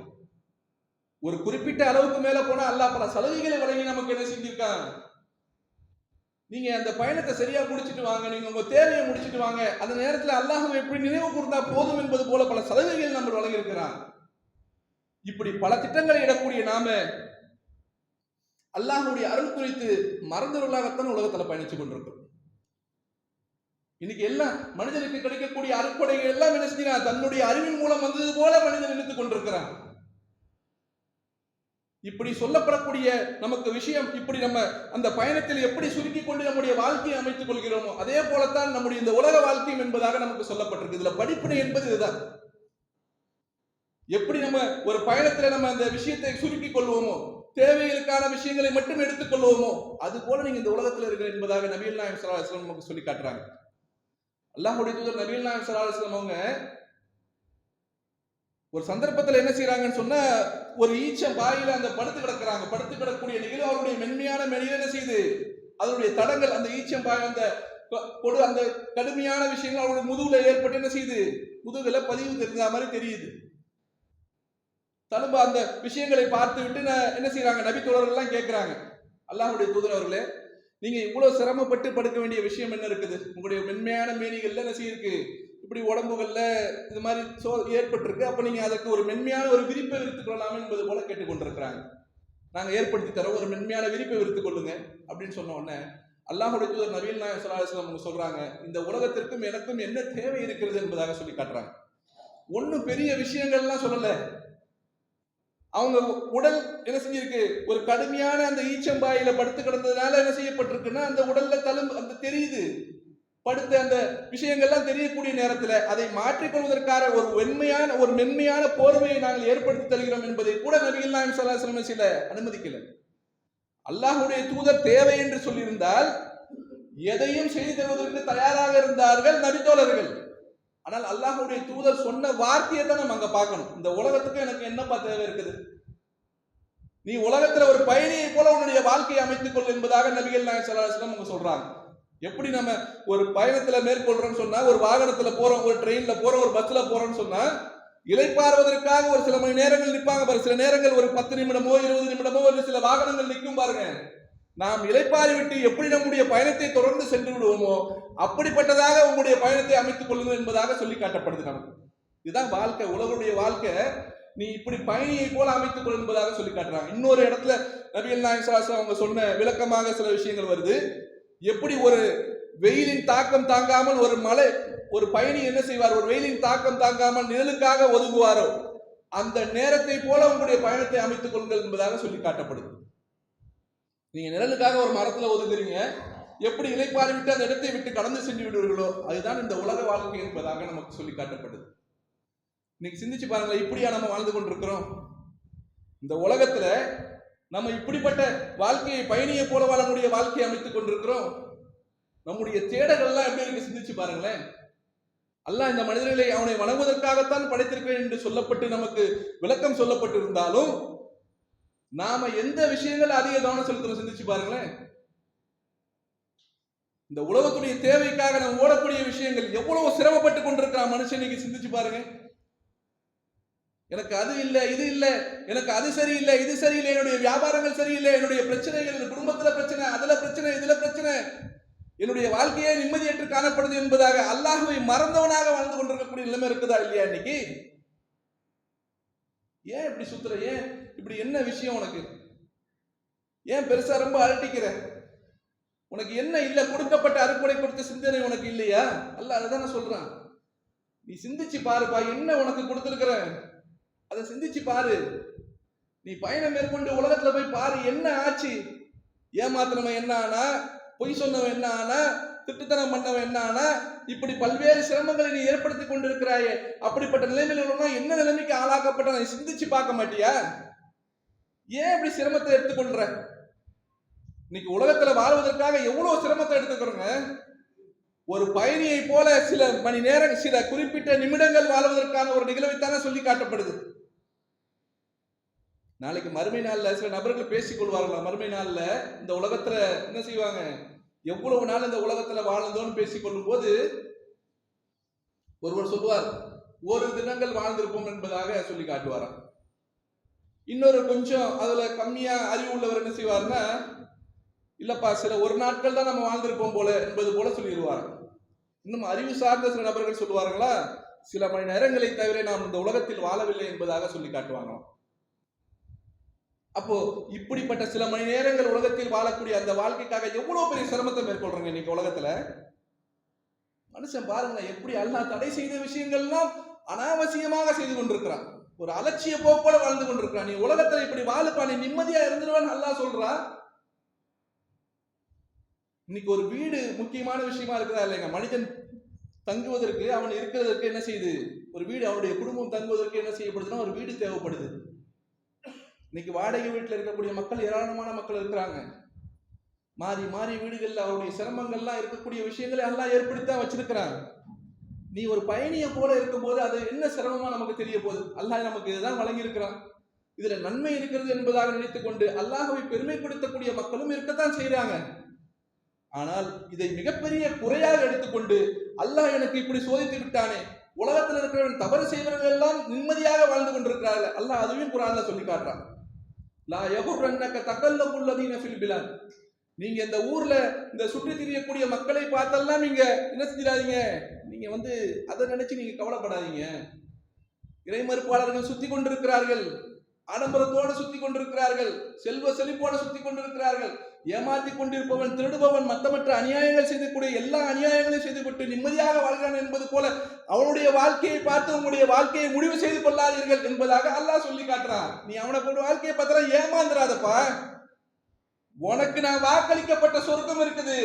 ஒரு குறிப்பிட்ட அளவுக்கு மேல போனா அல்லாஹ் பல சலுகைகளை வழங்கி நமக்கு என்ன செஞ்சிருக்கான்? நீங்க அந்த பயணத்தை சரியா முடிச்சிட்டு வாங்க நீங்க உங்க தேவையை முடிச்சிட்டு வாங்க. அந்த நேரத்துல அல்லாஹ் எப்படி நினைவு கூர்ந்தா போதும் என்பது போல பல சலுகைகள் நம்ம வழங்கியிருக்கிறான். இப்படி பல திட்டங்களை இடக்கூடிய நாம அல்லாஹுடைய அருள் குறித்து மறந்தவர்களாகத்தான் உலகத்துல பயணிச்சு கொண்டிருக்கிறோம். இன்னைக்கு எல்லாம் மனிதனுக்கு கிடைக்கக்கூடிய அறுப்படைகள் எல்லாம் என்ன தன்னுடைய அறிவின் மூலம் வந்தது போல மனிதன் நினைத்துக் கொண்டிருக்கிறான். இப்படி சொல்லப்படக்கூடிய நமக்கு விஷயம் இப்படி நம்ம அந்த பயணத்தில் எப்படி சுருக்கி கொண்டு நம்முடைய வாழ்க்கையை அமைத்துக் கொள்கிறோமோ அதே போலத்தான் நம்முடைய இந்த உலக வாழ்க்கையும் என்பதாக நமக்கு சொல்லப்பட்டிருக்கு. இதுல படிப்பினை என்பது இதுதான். எப்படி நம்ம ஒரு பயணத்துல நம்ம அந்த விஷயத்தை சுருக்கி கொள்வோமோ தேவைகளுக்கான விஷயங்களை மட்டும் எடுத்துக்கொள்வோமோ அது போல நீங்க இந்த உலகத்தில் இருக்கிற என்பதாக நபீல் நாயம் நமக்கு சொல்லி காட்டுறாங்க. அல்லாஹுடைய தூதர் நபீல் நாயம் சலாஹம் அவங்க ஒரு சந்தர்ப்பத்தில் என்ன செய்யறாங்கன்னு சொன்னா ஒரு ஈச்சம் பாயில அந்த படுத்து கிடக்குறாங்க. படுத்து கிடக்கூடிய நிகழ்வு அவருடைய மென்மையான மெனியில் என்ன செய்யுது? அதனுடைய தடங்கள் அந்த ஈச்சம் பாய் அந்த கொடு அந்த கடுமையான விஷயங்கள் அவருடைய முதுகுல ஏற்பட்டு என்ன செய்யுது? முதுகுல பதிவு தெரிஞ்ச மாதிரி தெரியுது. தனும்ப அந்த விஷயங்களை பார்த்து விட்டு என்ன செய்யறாங்க நபி தோழர்கள்லாம் கேட்கிறாங்க அல்லாஹுடைய தூதர் அவர்களே நீங்க இவ்வளவு சிரமப்பட்டு படுக்க வேண்டிய விஷயம் என்ன இருக்குது? உங்களுடைய மென்மையான மேனிகள்ல நசி இருக்கு இப்படி உடம்புகள்ல இது மாதிரி சோ ஏற்பட்டிருக்கு. அப்ப நீங்க அதற்கு ஒரு மென்மையான ஒரு விரிப்பை விரித்துக் கொள்ளலாம் என்பது போல கேட்டுக்கொண்டிருக்கிறாங்க. நாங்க ஏற்படுத்தி தரோம். ஒரு மென்மையான விரிப்பை விரித்துக் கொள்ளுங்க அப்படின்னு சொன்ன உடனே அல்லாஹுடைய தூதர் நவீன் நாயக் சலாஹம் அவங்க சொல்றாங்க இந்த உலகத்திற்கும் எனக்கும் என்ன தேவை இருக்கிறது என்பதாக சொல்லி காட்டுறாங்க. ஒன்னும் பெரிய விஷயங்கள்லாம் சொல்லலை. அவங்க உடல் என்ன செஞ்சிருக்கு? ஒரு கடுமையான அந்த ஈச்சம்பாயில படுத்து கிடந்ததுனால என்ன செய்யப்பட்டிருக்குன்னா அந்த உடல்ல தழும்பு அந்த தெரியுது. படுத்த அந்த விஷயங்கள்லாம் தெரியக்கூடிய நேரத்தில் அதை மாற்றிக்கொள்வதற்கான ஒரு வெண்மையான ஒரு மென்மையான போர்வையை நாங்கள் ஏற்படுத்தி தருகிறோம் என்பதை கூட நபிகள் நாயம் சல்லாஹ் சில அனுமதிக்கல. அல்லாஹுடைய தூதர் தேவை என்று சொல்லியிருந்தால் எதையும் செய்து தருவதற்கு தயாராக இருந்தார்கள் நபித்தோழர்கள். ஆனால் அல்லாஹுடைய தூதர் சொன்ன வார்த்தையை தான் நம்ம அங்க பார்க்கணும். இந்த உலகத்துக்கு எனக்கு என்னப்பா தேவை இருக்குது? நீ உலகத்துல ஒரு பயணியை போல உன்னுடைய வாழ்க்கையை அமைத்துக் கொள் என்பதாக நபிகள் நாயக் சல்லாஹ் அவங்க சொல்றாங்க. எப்படி நம்ம ஒரு பயணத்துல மேற்கொள்றோம்னு சொன்னா ஒரு வாகனத்துல போறோம் ஒரு ட்ரெயின்ல போறோம் ஒரு பஸ்ல போறோம்னு சொன்னா இலைப்பாறுவதற்காக ஒரு சில மணி நேரங்கள் நிற்பாங்க பாரு சில நேரங்கள் ஒரு பத்து நிமிடமோ இருபது நிமிடமோ ஒரு சில வாகனங்கள் நிற்கும் பாருங்க. நாம் இலைப்பாரி விட்டு எப்படி நம்முடைய பயணத்தை தொடர்ந்து சென்று விடுவோமோ அப்படிப்பட்டதாக உங்களுடைய பயணத்தை அமைத்துக் கொள்ளுங்கள் என்பதாக சொல்லி காட்டப்படுது நமக்கு. இதுதான் வாழ்க்கை உலகனுடைய வாழ்க்கை. நீ இப்படி பயணியை போல அமைத்துக் கொள் என்பதாக சொல்லி காட்டுறாங்க. இன்னொரு இடத்துல நபிகள் நாயக் அவங்க சொன்ன விளக்கமாக சில விஷயங்கள் வருது. எப்படி ஒரு வெயிலின் தாக்கம் தாங்காமல் ஒரு மலை ஒரு பயணி என்ன செய்வார்? ஒரு வெயிலின் தாக்கம் தாங்காமல் நிழலுக்காக ஒதுங்குவாரோ? அந்த நேரத்தை போல உங்களுடைய பயணத்தை அமைத்துக் கொள்ளுங்கள் என்பதாக சொல்லி காட்டப்படுது. நீங்க நிழலுக்காக ஒரு மரத்துல ஒதுங்குறீங்க எப்படி இலைப்பாரி விட்டு அந்த இடத்தை விட்டு கடந்து சென்று விடுவீர்களோ அதுதான் இந்த உலக வாழ்க்கை என்பதாக நமக்கு சொல்லி காட்டப்படுது இன்னைக்கு சிந்திச்சு பாருங்களேன் இப்படியா நம்ம வாழ்ந்து கொண்டிருக்கிறோம்? இந்த உலகத்துல நம்ம இப்படிப்பட்ட வாழ்க்கையை பயணியை போல வாழக்கூடிய வாழ்க்கையை அமைத்துக் கொண்டிருக்கிறோம். நம்முடைய தேடல்கள்லாம் எப்படி இருக்கு சிந்திச்சு பாருங்களேன். அல்லாஹ் இந்த மனிதர்களை அவனை வணங்குவதற்காகத்தான் படைத்திருக்கிறேன் என்று சொல்லப்பட்டு நமக்கு விளக்கம் சொல்லப்பட்டிருந்தாலும் நாம எந்த விஷயங்கள் அதிக கவனம் செலுத்தணும் சிந்திச்சு பாருங்களேன். இந்த உலகத்துடைய தேவைக்காக நம்ம ஓடக்கூடிய விஷயங்கள் எவ்வளவு சிரமப்பட்டு கொண்டிருக்கிறான் மனுஷன் இன்னைக்கு சிந்திச்சு பாருங்க. எனக்கு அது இல்லை இது இல்லை எனக்கு அது சரியில்லை இது சரியில்லை என்னுடைய வியாபாரங்கள் சரியில்லை என்னுடைய பிரச்சனைகள் குடும்பத்துல பிரச்சனை அதுல பிரச்சனை இதுல பிரச்சனை. என்னுடைய வாழ்க்கையே நிம்மதியற்று காணப்படுது என்பதாக அல்லாஹுவை மறந்தவனாக வாழ்ந்து கொண்டிருக்கக்கூடிய நிலைமை இருக்குதா இல்லையா இன்னைக்கு? ஏன் இப்படி சுத்துற ஏன் இப்படி என்ன விஷயம் உனக்கு? ஏன் பெருசா ரொம்ப அழட்டிக்கிற உனக்கு என்ன இல்லை? கொடுக்கப்பட்ட அறுப்படை கொடுத்த சிந்தனை உனக்கு இல்லையா? அல்ல அதுதான் நான் சொல்றேன். நீ சிந்திச்சு பாருப்பா என்ன உனக்கு கொடுத்துருக்குற? அதை சிந்திச்சு பாரு. நீ பயணம் மேற்கொண்டு உலகத்துல போய் பாரு என்ன ஆச்சு? ஏமாத்தினவன் என்ன ஆனா? பொய் சொன்னவன் என்ன ஆனா? திட்டுத்தனம் பண்ணவன் என்ன ஆனா? இப்படி பல்வேறு சிரமங்களை நீ ஏற்படுத்தி கொண்டிருக்கிறாயே அப்படிப்பட்ட நிலைமையில் என்ன நிலைமைக்கு ஆளாக்கப்பட்ட நீ சிந்திச்சு பார்க்க மாட்டியா? ஏன் இப்படி சிரமத்தை எடுத்துக்கொள்ற? இன்னைக்கு உலகத்துல வாழ்வதற்காக எவ்வளவு சிரமத்தை எடுத்துக்கிறோங்க ஒரு பயணியை போல சில மணி நேரம் சில குறிப்பிட்ட நிமிடங்கள் வாழ்வதற்கான ஒரு நிகழ்வைத்தானே சொல்லி காட்டப்படுது. நாளைக்கு மறுமை நாள்ல சில நபர்கள் பேசிக்கொள்வார்களாம் மறுமை நாள்ல இந்த உலகத்துல என்ன செய்வாங்க? எவ்வளவு நாள் இந்த உலகத்துல வாழ்ந்தோன்னு பேசிக் கொள்ளும் போது ஒருவர் சொல்லுவார் ஒரு தினங்கள் வாழ்ந்திருப்போம் என்பதாக சொல்லி காட்டுவாராம். இன்னொரு கொஞ்சம் அதுல கம்மியா அறிவு உள்ளவர் என்ன செய்வார்னா இல்லப்பா சில ஒரு நாட்கள் தான் நம்ம வாழ்ந்திருப்போம் போல என்பது போல சொல்லிடுவார். இன்னும் அறிவு சார்ந்த சில நபர்கள் சொல்லுவார்களா சில மணி நேரங்களை தவிர நாம் இந்த உலகத்தில் வாழவில்லை என்பதாக சொல்லி காட்டுவாங்களாம் அப்போ இப்படிப்பட்ட சில மணி நேரங்கள் உலகத்தில் வாழக்கூடிய அந்த வாழ்க்கைக்காக எவ்வளவு பெரிய சிரமத்தை மேற்கொள்றாங்க இன்னைக்கு உலகத்துல? மனுஷன் பாருங்க எப்படி அல்லாஹ் தடை செய்த விஷயங்கள்லாம் அனாவசியமாக செய்து கொண்டிருக்கிறான். ஒரு அலட்சிய போக்கோட வாழ்ந்து கொண்டிருக்கிறான். நீ உலகத்துல இப்படி வாழுப்பா நீ நிம்மதியா இருந்துருவான்னு நல்லா சொல்றா? இன்னைக்கு ஒரு வீடு முக்கியமான விஷயமா இருக்குதா இல்லைங்க? மனிதன் தங்குவதற்கு அவன் இருக்கிறதற்கு என்ன செய்யுது? ஒரு வீடு அவனுடைய குடும்பம் தங்குவதற்கு என்ன செய்யப்படுதுன்னா ஒரு வீடு தேவைப்படுது. இன்னைக்கு வாடகை வீட்டில் இருக்கக்கூடிய மக்கள் ஏராளமான மக்கள் இருக்கிறாங்க. மாறி மாறி வீடுகளில் அவருடைய சிரமங்கள்லாம் இருக்கக்கூடிய விஷயங்களை எல்லாம் ஏற்படுத்தி வச்சிருக்கிறாங்க நீ ஒரு பயணியை போல இருக்கும்போது அது என்ன சிரமமா நமக்கு தெரிய போகுது அல்லாஹ் நமக்கு இதுதான் வழங்கி இருக்கிறான் இதுல நன்மை இருக்கிறது என்பதாக நினைத்துக் கொண்டு அல்லாஹவை பெருமைப்படுத்தக்கூடிய மக்களும் இருக்கத்தான் செய்யறாங்க ஆனால் இதை மிகப்பெரிய குறையாக எடுத்துக்கொண்டு அல்லாஹ் எனக்கு இப்படி சோதித்து விட்டானே உலகத்தில் இருக்கிறவன் தவறு செய்வர்கள் எல்லாம் நிம்மதியாக வாழ்ந்து கொண்டிருக்கிறார்கள். அல்லாஹ் அதுவும் குரான்ல சொல்லி காட்டுறான். லா யகுர்ரன்னக தகல்லபுல்லதீன ஃபில் பிலான் நீங்க இந்த ஊர்ல இந்த சுற்றி திரியக்கூடிய மக்களை பார்த்தெல்லாம் நீங்க என்ன செஞ்சிடாதீங்க? நீங்க வந்து அதை நினைச்சு நீங்க கவலைப்படாதீங்க. இறை மறுப்பாளர்கள் சுத்தி கொண்டிருக்கிறார்கள். ஆடம்பரத்தோடு சுத்தி கொண்டிருக்கிறார்கள். செல்வ செழிப்போடு சுத்தி கொண்டிருக்கிறார்கள். ஏமாத்தி கொண்டிருப்பவன் திருடுபவன் மத்தமற்ற அநியாயங்கள் செய்யக்கூடிய எல்லா அநியாயங்களையும் கொண்டு நிம்மதியாக வாழ்கிறான் என்பது போல அவனுடைய வாழ்க்கையை பார்த்து உங்களுடைய வாழ்க்கையை முடிவு செய்து கொள்ளாதீர்கள் என்பதாக அல்லாஹ் சொல்லி காட்டுறான். நீ அவனை கொண்டு வாழ்க்கையை பார்த்தா ஏமாந்துடாதப்பா. உனக்கு நான் வாக்களிக்கப்பட்ட சொர்க்கம் இருக்குது.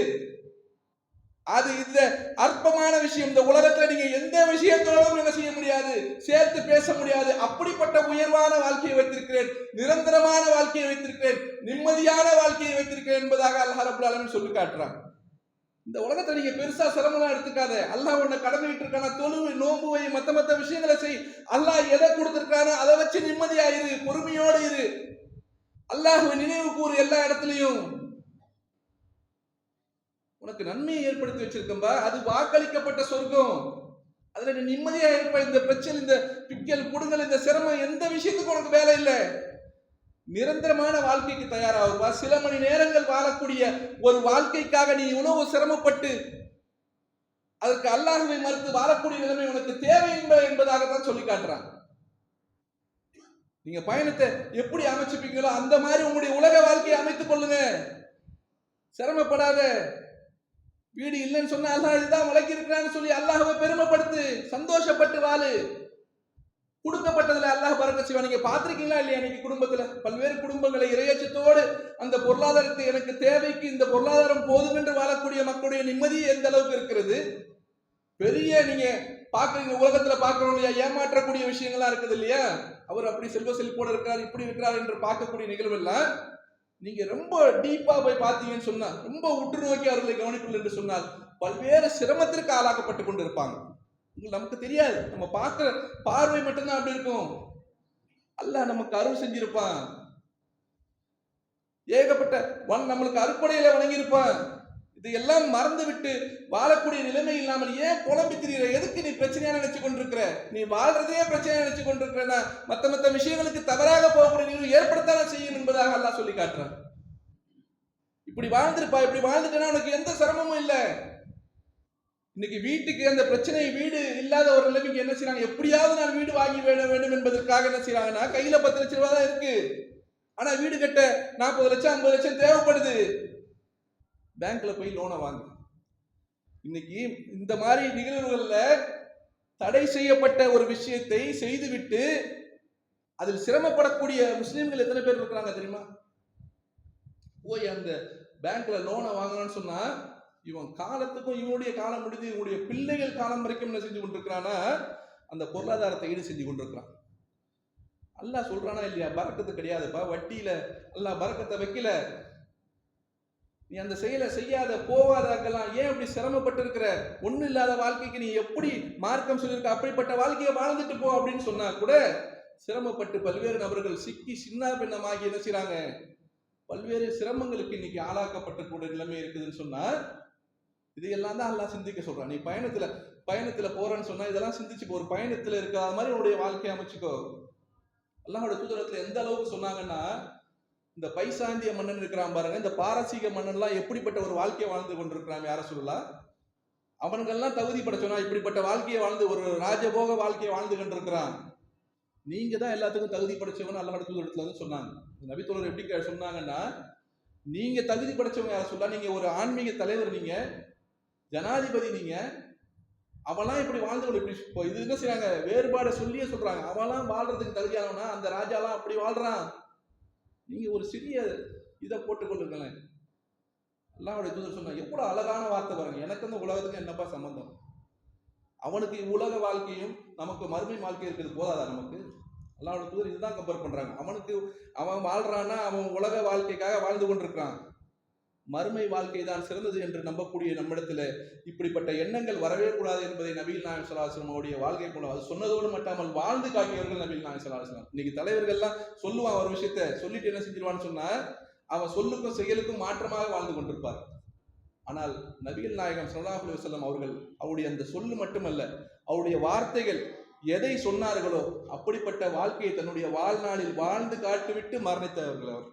அது இந்த அற்பமான விஷயம். இந்த உலகத்துல நீங்க எந்த விஷயத்தோடும் என்ன செய்ய முடியாது. சேர்த்து பேச முடியாது. அப்படிப்பட்ட உயர்வான வாழ்க்கையை வைத்திருக்கிறேன். நிரந்தரமான வாழ்க்கையை வைத்திருக்கிறேன். நிம்மதியான வாழ்க்கையை வைத்திருக்கிறேன் என்பதாக அல்லாஹ் ரபுல் ஆலமீன் சொல்லி காட்டுறான். இந்த உலகத்தை நீங்க பெருசா சிரமம்லாம் எடுத்துக்காத. அல்லாஹ் உன்னை கடமையிட்டு இருக்கான தொழுவு நோம்பு வை மத்த மத்த விஷயங்களை செய். அல்லாஹ் எதை கொடுத்துருக்கானோ அதை வச்சு நிம்மதியா இரு பொறுமையோடு இரு. அல்லாஹுவை நினைவு கூறு எல்லா இடத்துலையும். உனக்கு நன்மையை ஏற்படுத்தி வச்சிருக்கம்பா அது வாக்களிக்கப்பட்ட சொர்க்கம். அதுல நீ நிம்மதியா இருப்ப. இந்த பிரச்சனை இந்த பிக்கல் குடுங்கல் இந்த சிரமம் எந்த விஷயத்துக்கும் உனக்கு வேலை இல்லை. நிரந்தரமான வாழ்க்கைக்கு தயாராகுப்பா. சில மணி நேரங்கள் வாழக்கூடிய ஒரு வாழ்க்கைக்காக நீ இவ்வளவு சிரமப்பட்டு அதற்கு அல்லாஹுவை மறுத்து வாழக்கூடிய நிலைமை உனக்கு தேவை என்பதாகத்தான் சொல்லி காட்டுறான். நீங்க பயணத்தை எப்படி அமைச்சுப்பீங்களோ அந்த மாதிரி உங்களுடைய உலக வாழ்க்கையை அமைத்துக் கொள்ளுங்க. சிரமப்படாத. வீடு இல்லைன்னு சொன்னா அல்லாஹ் இதுதான் வழங்கி இருக்கிறான்னு சொல்லி அல்லாஹ்வை பெருமைப்படுத்து சந்தோஷப்பட்டு வாழு. கொடுக்கப்பட்டதுல அல்லாஹ் பறக்க செய்வா நீங்க பாத்திருக்கீங்களா இல்லையா இன்னைக்கு குடும்பத்துல? பல்வேறு குடும்பங்களை இரையச்சத்தோடு அந்த பொருளாதாரத்தை எனக்கு தேவைக்கு இந்த பொருளாதாரம் போதும் என்று வாழக்கூடிய மக்களுடைய நிம்மதி எந்த அளவுக்கு இருக்கிறது? பெரிய நீங்க பாக்குறீங்க உலகத்துல பாக்குறோம் இல்லையா? ஏமாற்றக்கூடிய விஷயங்கள்லாம் இருக்குது இல்லையா? அவர் அப்படி செல்வ செழிப்போடு இருக்கிறார் இப்படி இருக்கிறார் என்று பார்க்கக்கூடிய நிகழ்வெல்லாம் நீங்க ரொம்ப டீப்பா போய் பார்த்தீங்கன்னு சொன்னா ரொம்ப உற்று நோக்கி அவர்களை கவனிப்பில் என்று சொன்னால் பல்வேறு சிரமத்திற்கு ஆளாக்கப்பட்டு கொண்டு இருப்பாங்க நமக்கு தெரியாது. நம்ம பார்க்குற பார்வை மட்டும்தான் அப்படி இருக்கும். அல்ல நமக்கு அருள் செஞ்சிருப்பான். ஏகப்பட்ட வன் நம்மளுக்கு அறுப்படையில வணங்கியிருப்பான். இதையெல்லாம் மறந்து விட்டு வாழக்கூடிய நிலைமை இல்லாமல் ஏன் புலம்பி திரிகிற எதுக்கு நீ பிரச்சனையா நினைச்சு கொண்டிருக்கிற? நீ வாழ்றதே பிரச்சனையா நினைச்சு கொண்டிருக்கிறனா மத்த மத்த விஷயங்களுக்கு தவறாக போகக்கூடிய நிகழ்வு ஏற்படுத்தான செய்யும் என்பதாக எல்லாம் சொல்லி காட்டுறான். இப்படி வாழ்ந்திருப்பா இப்படி வாழ்ந்துட்டேன்னா உனக்கு எந்த சிரமமும் இல்லை. இன்னைக்கு வீட்டுக்கு அந்த பிரச்சனை வீடு இல்லாத ஒரு நிலைமைக்கு என்ன செய்யறாங்க எப்படியாவது நான் வீடு வாங்கி வேட வேண்டும் என்பதற்காக என்ன செய்யறாங்கன்னா கையில பத்து லட்சம் ரூபாய் தான் இருக்கு. ஆனா வீடு கட்ட நாற்பது லட்சம் ஐம்பது லட்சம் தேவைப்படுது. பேங்க்ல போய் லோனை வாங்கு. இன்னைக்கு இந்த மாதிரி நிகழ்வுகளில் தடை செய்யப்பட்ட ஒரு விஷயத்தை செய்துவிட்டு அதில் சிரமப்படக்கூடிய முஸ்லீம்கள் எத்தனை பேர் இருக்கிறாங்க தெரியுமா? போய் அந்த பேங்க்ல லோனை வாங்கணும்னு சொன்னா இவன் காலத்துக்கும் இவனுடைய காலம் முடிஞ்சு இவனுடைய பிள்ளைகள் காலம் வரைக்கும் என்ன செஞ்சு கொண்டிருக்கிறான்னா அந்த பொருளாதாரத்தை ஈடு செஞ்சு கொண்டிருக்கிறான். அல்லாஹ் சொல்றானா இல்லையா? பறக்கத்து கிடையாதுப்பா. வட்டியில அல்லாஹ் பறக்கத்தை வைக்கல. நீ அந்த செயலை செய்யாத போவாதாக்கலாம் ஏன் அப்படி சிரமப்பட்டு இருக்கிற ஒன்றும் இல்லாத வாழ்க்கைக்கு நீ எப்படி மார்க்கம் சொல்லியிருக்க? அப்படிப்பட்ட வாழ்க்கையை வாழ்ந்துட்டு போ அப்படின்னு சொன்னா கூட சிரமப்பட்டு பல்வேறு நபர்கள் சிக்கி சின்ன பின்னமாகி என்ன செய்யறாங்க பல்வேறு சிரமங்களுக்கு இன்னைக்கு ஆளாக்கப்பட்டக்கூடிய நிலைமை இருக்குதுன்னு சொன்னா இதையெல்லாம் தான் எல்லாம் சிந்திக்க சொல்றான். நீ பயணத்துல பயணத்துல போறேன்னு சொன்னா இதெல்லாம் சிந்திச்சுக்கோ ஒரு பயணத்துல இருக்காத மாதிரி உன்னுடைய வாழ்க்கையை அமைச்சுக்கோ. அல்லாஹோட தூதரத்துல எந்த அளவுக்கு சொன்னாங்கன்னா இந்த பைசாந்திய மன்னன் இருக்கிறான் பாருங்க. இந்த பாரசீக மன்னன்லாம் எப்படிப்பட்ட ஒரு வாழ்க்கையை வாழ்ந்து கொண்டிருக்கிறான் யார சொல்லலாம் அவன்கள்லாம் தகுதி படைச்சோனா இப்படிப்பட்ட வாழ்க்கையை வாழ்ந்து ஒரு ராஜபோக வாழ்க்கையை வாழ்ந்து கொண்டிருக்கிறான். நீங்க தான் எல்லாத்துக்கும் தகுதி படைச்சவன் அல்லாஹ் தூதரத்துல வந்து சொன்னாங்க. நபித்தோழர் எப்படி சொன்னாங்கன்னா நீங்க தகுதி படைச்சவங்க யார சொல்லலாம் நீங்க ஒரு ஆன்மீக தலைவர் நீங்க ஜனாதிபதி நீங்க அவெல்லாம் இப்படி வாழ்ந்து கொண்டு இப்படி இப்போ இது என்ன செய்யறாங்க வேறுபாடை சொல்லியே சொல்றாங்க. அவன்லாம் வாழ்றதுக்கு தகுதியானவனா? அந்த ராஜாலாம் அப்படி வாழ்றான். நீங்கள் ஒரு சிறிய இதை போட்டுக்கொள்ளுங்களேன் அல்லாஹ்வுடைய தூதர் சொன்னா எவ்வளோ அழகான வார்த்தை பாருங்க. எனக்கு அந்த உலகத்துக்கு என்னப்பா சம்பந்தம்? அவனுக்கு உலக வாழ்க்கையும் நமக்கு மறுமை வாழ்க்கை இருக்கிறது போதாதா நமக்கு? அல்லாஹ்வுடைய தூதர் இதுதான் கம்பேர் பண்ணுறாங்க அவனுக்கு அவன் வாழ்கிறான்னா அவன் உலக வாழ்க்கைக்காக வாழ்ந்து கொண்டிருக்கிறான். மறுமை வாழ்க்கை தான் சிறந்தது என்று நம்பக்கூடிய நம்மிடத்தில் இப்படிப்பட்ட எண்ணங்கள் வரவே கூடாது என்பதை நபீல் நாயம் சலாஹம் அவருடைய வாழ்க்கை மூலம் அது சொன்னதோடு மட்டாமல் வாழ்ந்து காட்டியவர்கள் நபீல் நாயம் சலாஹம் இன்னைக்கு தலைவர்கள்லாம் சொல்லுவான் ஒரு விஷயத்த சொல்லிட்டு என்ன செஞ்சிருவான்னு சொன்னா அவன் சொல்லுக்கும் செயலுக்கும் மாற்றமாக வாழ்ந்து கொண்டிருப்பார். ஆனால் நபிகள் நாயகம் ஸல்லல்லாஹு அலைஹி அவர்கள் அவருடைய அந்த சொல்லு மட்டுமல்ல அவருடைய வார்த்தைகள் எதை சொன்னார்களோ அப்படிப்பட்ட வாழ்க்கையை தன்னுடைய வாழ்நாளில் வாழ்ந்து காட்டுவிட்டு மரணித்தவர்கள் அவர்.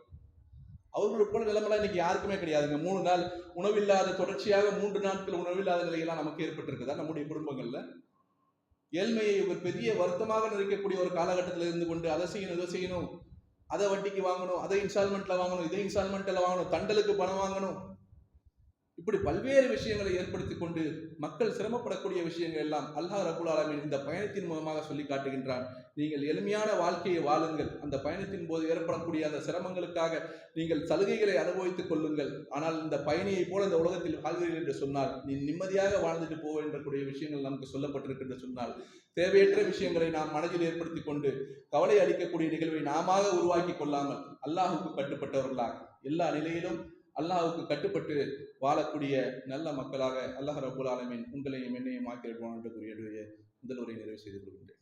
அவர்களுக்கு போல நிலைமைலாம் இன்னைக்கு யாருக்குமே கிடையாதுங்க. மூணு நாள் உணவில்லாத தொடர்ச்சியாக மூன்று நாட்கள் உணவில்லாத நிலையெல்லாம் நமக்கு ஏற்பட்டிருக்குதா நம்முடைய குடும்பங்கள்ல? ஏழ்மையை ஒரு பெரிய வருத்தமாக நினைக்கக்கூடிய ஒரு காலகட்டத்தில் இருந்து கொண்டு அதை செய்யணும் இதை செய்யணும் அதை வட்டிக்கு வாங்கணும் அதை இன்ஸ்டால்மெண்ட்ல வாங்கணும் இதை இன்ஸ்டால்மெண்ட்ல வாங்கணும் தண்டலுக்கு பணம் வாங்கணும் இப்படி பல்வேறு விஷயங்களை ஏற்படுத்தி கொண்டு மக்கள் சிரமப்படக்கூடிய விஷயங்கள் எல்லாம் அல்லாஹ் ரபுல் ஆலமின் இந்த பயணத்தின் மூலமாக சொல்லி காட்டுகின்றான். நீங்கள் எளிமையான வாழ்க்கையை வாழுங்கள். அந்த பயணத்தின் போது ஏற்படக்கூடிய அந்த சிரமங்களுக்காக நீங்கள் சலுகைகளை அனுபவித்துக் கொள்ளுங்கள். ஆனால் இந்த பயணியை போல இந்த உலகத்தில் வாழ்கிறீர்கள் என்று சொன்னால் நீ நிம்மதியாக வாழ்ந்துட்டு போக என்றக்கூடிய விஷயங்கள் நமக்கு சொல்லப்பட்டிருக்கின்ற சொன்னால் தேவையற்ற விஷயங்களை நாம் மனதில் ஏற்படுத்தி கொண்டு கவலை அளிக்கக்கூடிய நிகழ்வை நாம உருவாக்கி கொள்ளாமல் அல்லாஹுக்கு கட்டுப்பட்டவர்களாக எல்லா நிலையிலும் அல்லாஹுக்கு கட்டுப்பட்டு வாழக்கூடிய நல்ல மக்களாக அல்லாஹ் ரபுல் ஆலமின் உங்களையும் என்னையும் ஆக்கிடுவான் என்று கூறிய முதல் உரை நிறைவு செய்து கொள்கின்றேன்.